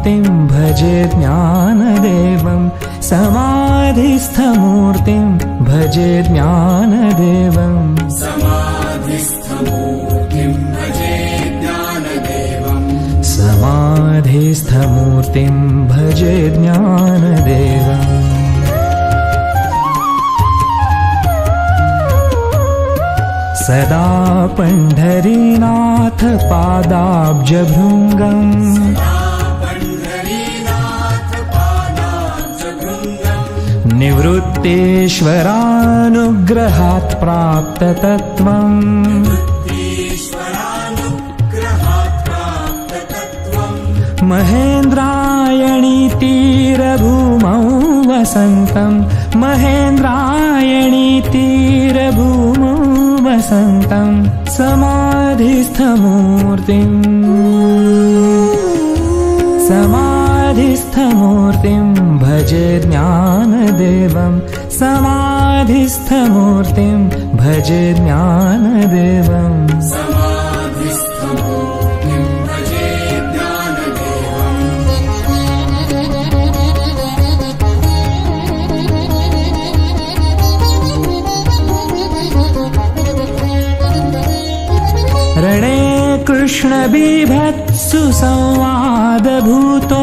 समाधिस्थमूर्तिं भजे ज्ञानदेवम् समाधिस्थमूर्तिं भजे ज्ञानदेवम् समाधिस्थमूर्तिं भजे ज्ञानदेवम् समाधिस्थमूर्तिं भजे ज्ञानदेवम् सदा पण्ढरीनाथ निवृत्तेश्वरानुग्रहात् प्राप्ततत्त्वम्। ईश्वरानुग्रहात् प्राप्ततत्त्वम् महेन्द्रायणी तीरभूमौ वसन्तम्। महेन्द्रायणी तीरभूमौ वसन्तम् समाधिस्थमूर्तिम् समाधिस्थमूर्तिं भजे ज्ञानदेवम् समाधिस्थमूर्तिं भजे ज्ञानदेवम् समाधिस्थमूर्तिं भजे ज्ञानदेवम् रणे कृष्णबिभत्सु संवादभूतो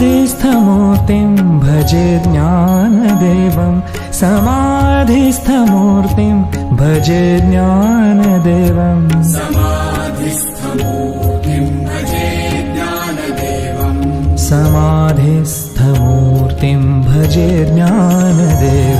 समाधिस्थमूर्तिं भजे ज्ञानदेवम् समाधिस्थमूर्तिं भजे ज्ञानदेवम् समाधिस्थमूर्तिं भजे ज्ञानदेवम् समाधिस्थमूर्तिं भजे ज्ञानदेवम्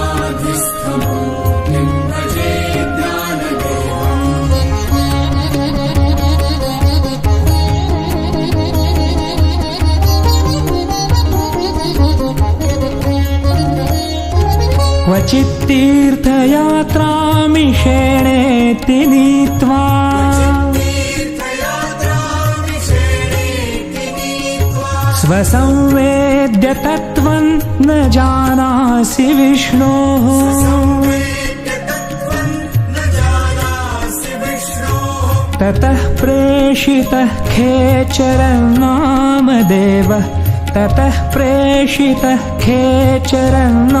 नीत्वा तीर्थयात्रामिषेणेति नीत्वा स्वसंवेद्य तत्त्वं न जानासि विष्णोः ततः प्रेषितः खेचरं नामदेवः ततः प्रेषितः खेचरं नामदेव